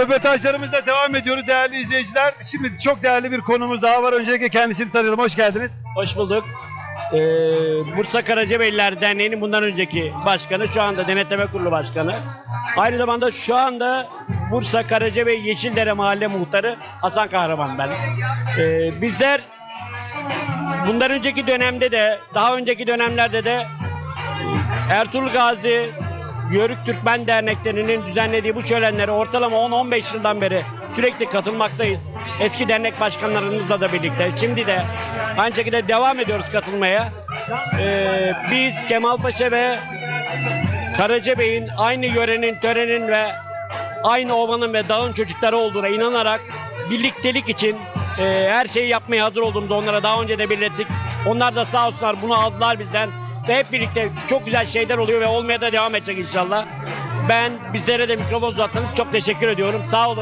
Röportajlarımızda devam ediyoruz değerli izleyiciler. Şimdi çok değerli bir konumuz daha var. Öncelikle kendisini tanıyalım. Hoş geldiniz. Hoş bulduk. Ee, Bursa Karacabeyliler Derneği'nin bundan önceki başkanı, şu anda Denetleme Kurulu Başkanı. Aynı zamanda şu anda Bursa Karacabey Yeşildere Mahalle Muhtarı Hasan Kahraman ben. Ee, bizler bundan önceki dönemde de, daha önceki dönemlerde de Ertuğrul Gazi Yörük Türkmen Derneklerinin düzenlediği bu şölenlere ortalama 10-15 yıldan beri sürekli katılmaktayız. Eski dernek başkanlarımızla da birlikte. Şimdi de aynı şekilde devam ediyoruz katılmaya. Ee, biz Kemalpaşa ve Karacabey'in aynı yörenin, törenin ve aynı ovanın ve dağın çocukları olduğuna inanarak birliktelik için e, her şeyi yapmaya hazır olduğumuzu onlara daha önce de belirttik. Onlar da sağ olsunlar bunu aldılar bizden ve hep birlikte çok güzel şeyler oluyor ve olmaya da devam edecek inşallah. Ben bizlere de mikrofon uzattım. Çok teşekkür ediyorum. Sağ olun.